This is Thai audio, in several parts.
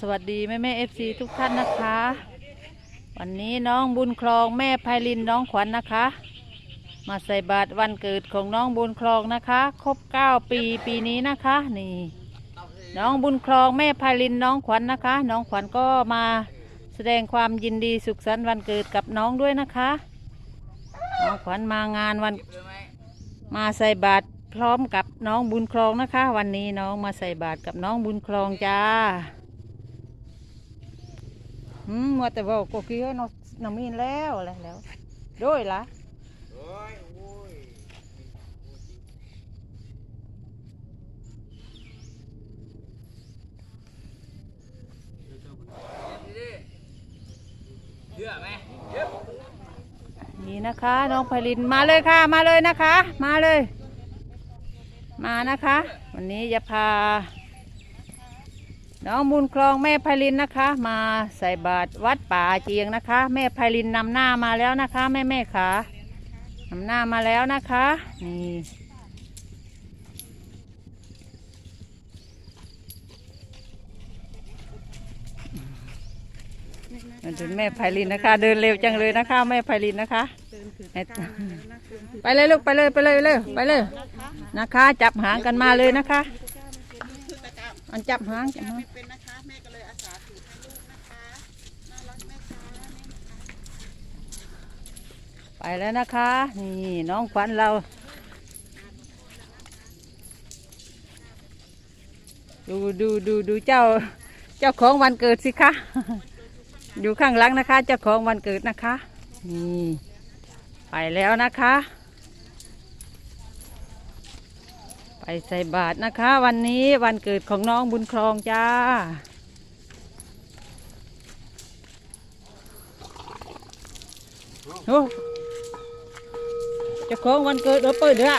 สวัสดีแม่แม่เอฟซีทุกท่านนะคะ วันนี้น้องบุญครองแม่ไพลินน้องขวัญนะคะ มาใส่บาตรวันเกิดของน้องบุญครองนะคะ ครบ 9 ปีปีนี้นะคะ นี่ น้องบุญครองแม่ไพลินน้องขวัญนะคะ น้องขวัญก็มาแสดงความยินดีสุขสันต์วันเกิดกับน้องด้วยนะคะ น้องขวัญมางานวันมาใส่บาตรพร้อมกับน้องบุญครองนะคะ วันนี้น้องมาใส่บาตรกับน้องบุญครองจ้า อืมมัวแต่บอกก็คือน้งน้องมีนแล้วอะไรแล้วด้วยล่ะนี่นะคะ น้องไพลินมาเลยค่ะ มาเลยนะคะ มาเลย มานะคะ วันนี้จะพา น้องมูลคลองแม่ไพลินนะคะ มาใส่บาตรวัดป่าเจียงนะคะ แม่ไพลินนำหน้ามาแล้วนะคะแม่แม่ขานำหน้ามาแล้วนะคะนี่ถึงแม่ไพลินนะคะ เดินเร็วจังเลยนะคะ แม่ไพลินนะคะ ไปเลยลูกไปเลยไปเลยเลยไปเลยนะคะ จับหางกันมาเลยนะคะ อันจับหางจับหางเป็นนะคะ แม่ก็เลยอาสาถือให้ลูกนะคะน่ารักแม่ค้าแม่นะคะไปแล้วนะคะ นี่น้องขวัญเรา ดูดูดูดูเจ้า เจ้าของวันเกิดสิคะอยู่ข้างหลังนะคะ เจ้าของวันเกิดนะคะ นี่ ไปแล้วนะคะ ไป ใส่บาตรนะคะ วันนี้วันเกิดของน้องบุญครองจ้า โอ้เจ้าของวันเกิดเราเปิดเด้อ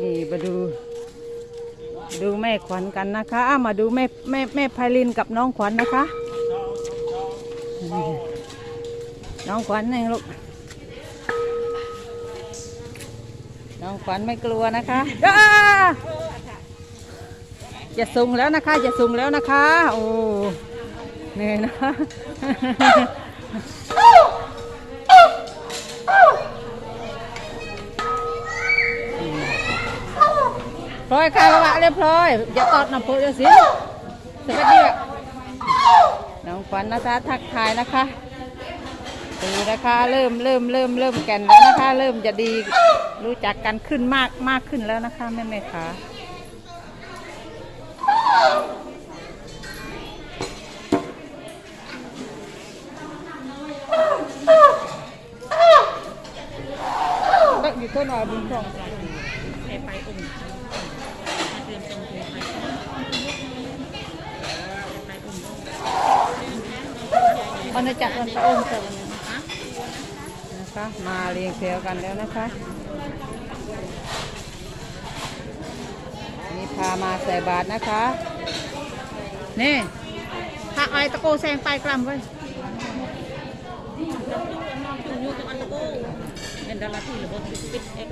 นี่มาดู ดูแม่ขวัญกันนะคะอะมาดูแม่แม่แม่ไพลินกับน้องขวัญนะคะ น้องขวัญนี่ลูก น้องขวัญไม่กลัวนะคะจะส่งแล้วนะคะจะส่งแล้วนะคะ โอ้เหนื่อยนะพลอยค่ะละวะเรียบร้อยอย่าตอดน้ำโพเดี๋ยสิสวัสดีน้องขวัญนะคะทักทายนะคะ ดูนะคะเริ่มเริ่มเริ่มเริ่มแก่นแล้วนะคะ เริ่มจะดีรู้จักกันขึ้นมากมากขึ้นแล้วนะคะแม่แม่ๆค่ะต้องอยู่ต้นอ่อยบุญของไปอุ่นเตรียมจงตรียมไปไปอุ่นวันนี้จัดวันพระองค์เสร็จวั นะคะ มาเรียงแถวกันแล้วนะคะนี่พามาใส่บาตรนะคะ นี่ถ้าไอตะโกแซงไปกลัมไว้เป็นดาราที่หรือว่าปิดเอก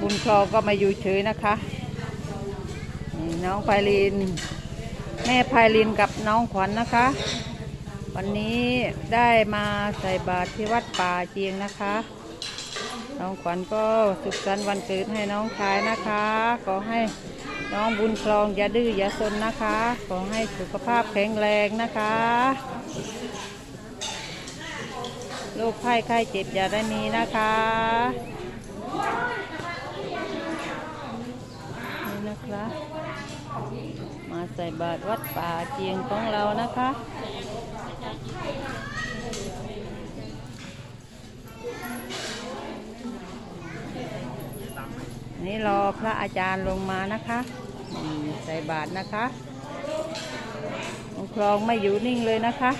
บุญครองก็มาอยู่เฉยนะคะ น้องไพลิน แม่ไพลินกับน้องขวัญนะคะ วันนี้ได้มาใส่บาตรที่วัดป่าเจียงนะคะ น้องขวัญก็สุขสันต์วันเกิดให้น้องชายนะคะ ขอให้น้องบุญครองอย่าดื้ออย่าซนนะคะ ขอให้สุขภาพแข็งแรงนะคะโรคไข้ไข้เจ็บอย่าได้มีนะคะนี่นะคะ มาใส่บาตรวัดป่าเจียงของเรานะคะ รอพระอาจารย์ลงมานะคะใส่บาตรนะคะองค์ครองไม่อยู่นิ่งเลยนะคะ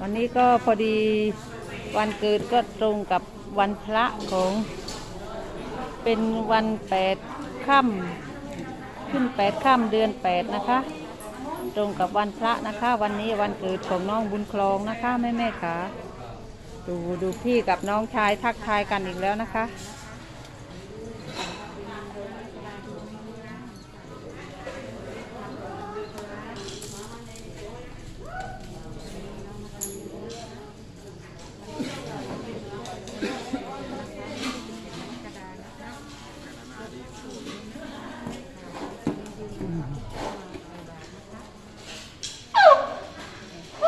วันนี้ก็พอดีวันเกิดก็ตรงกับวันพระของ เป็นวันแปดค่ำขึ้นแปดค่ำเดือนแปดนะคะ ตรงกับวันพระนะคะ วันนี้วันเกิดของน้องบุญคลองนะคะแม่แม่ๆค่ะ ดูดูพี่กับน้องชายทักทายกันอีกแล้วนะคะ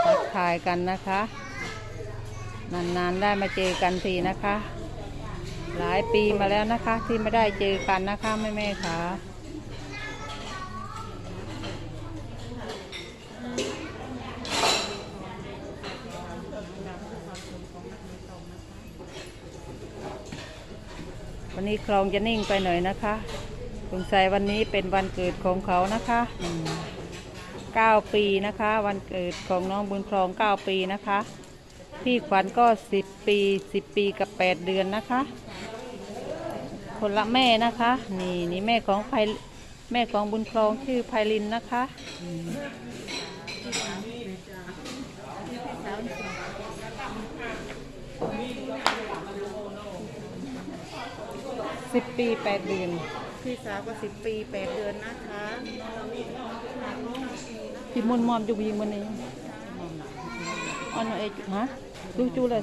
ทักทายกันนะคะ นานๆได้มาเจอกันทีนะคะ หลายปีมาแล้วนะคะ ที่ไม่ได้เจอกันนะคะแม่แม่ๆค่ะวันนี้คลองจะนิ่งไปหน่อยนะคะสงสัยวันนี้เป็นวันเกิดของเขานะคะ9ปีนะคะ วันเกิดของน้องบุญครอง 9 ปีนะคะ พี่ขวัญก็10ปี10ปีกับ8เดือนนะคะ คนละแม่นะคะ นี่นี่แม่ของไพแม่ของบุญครองชื่อไพลินนะคะอืมสิบปีแปดเดือน พี่สาวก็สิบปีแปดเดือนนะคะพี่มุนมอมจุกยิงมันนี่อ๋อเอฮะ ดูจูเล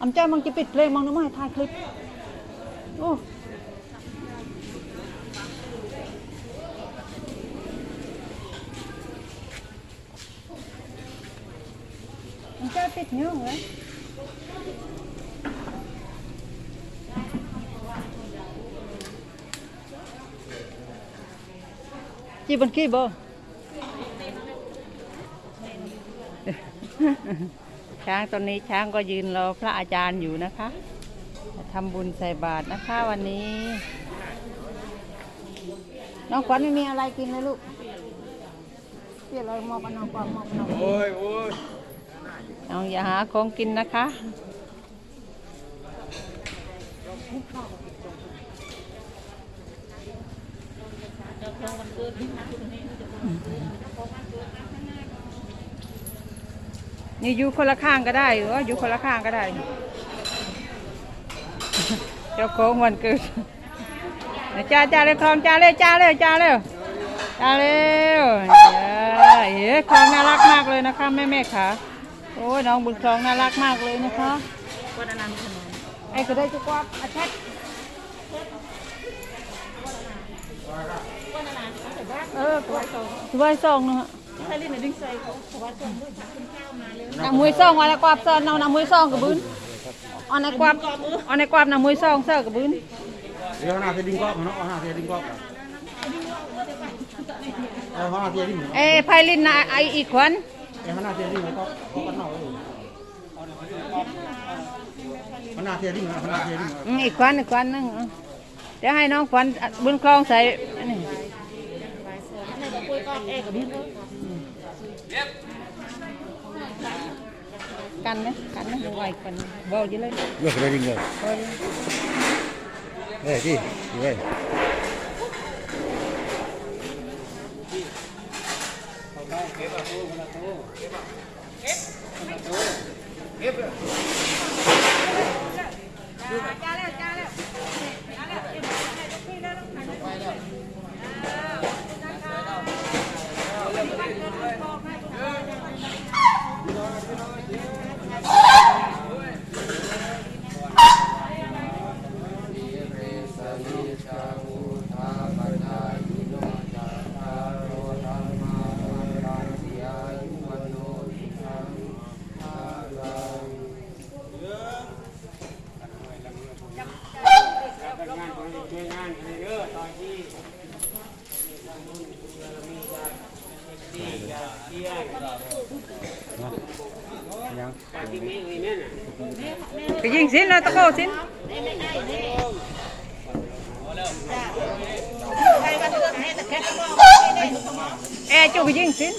อำเจ้ามังจะปิดเพลงมังนึกว่าให้ถ่ายคลิปโอ้อำเจ้าปิดนิ้วเหรอจีบันกี้บ่ ช้างตอนนี้ช้างก็ยืนรอพระอาจารย์อยู่นะคะจะทำบุญใส่บาตรนะคะวันนี้ น้องขวัญไม่มีอะไรกินเลยลูกเพี่เรามอบเอาน้องขวัญมอบเอาน้องโอ้ยโอ้ยน้องอย่าหาของกินนะคะเจ้าของวั นี่อยู่คนละข้างก็ได้หรือว่าอยู่คนละข้างก็ได้ เจ้าของวันเกิดจ้าจ้าเลยคลองจ้าเลยจ้าเลยจ้าเลยจ้าเร็วเฮ้ยคลองน่ารักมากเลยนะคะแม่แม่ค่ะโอ้ยน้องบุญคลองน่ารักมากเลยนะคะวันอนันต์ขนมไอ้ก็ได้จุกว่าอาชัดวันอนันต์เขาแต่ว่าเออสวยซองนะฮะใครเล่นในดึงใส่เขาเพราะว่าส่วนมือคุณข้าวมาเลยซองวันละกวาบเสิร์นำนำมวยซองกับบืนอันในกวาบอันในกวาบนำมวยซองเสิร์กับบืนเดี๋ยวหน้าเสียดิ้งนะหน้าเสียดิ้งกอกเออหน้าเสียดิ้งเนาะ เอ้ไพลินนะไออีกคนเออหน้าเสียดิ้งก็ก็กันเนาะหน้าเสียดิ้งหน้าเสียดิ้งอืมอีกคนอีกคนนึงอะเดี๋ยวให้น้องขวัญบุญคลองใส่ อันนี้ในตะกุยก็เอกกับพี่เลยกันไหมกันไหมดูไว้คนบอกอยู่เลยเลือกเลยดิ้งเลยบอกอยู่เฮ้ยที่เฮ้ย ก็ยิงสินนะตะโกสินแอจุกยิงสิน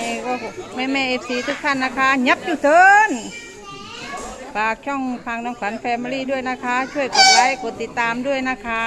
เอ้ยก็แม่แม่เอฟซีทุกท่านนะคะ ยับอยู่เถินฝากช่องทางน้องขวัญแฟมิลี่ด้วยนะคะ ช่วยกดไลค์ กดติดตามด้วยนะคะ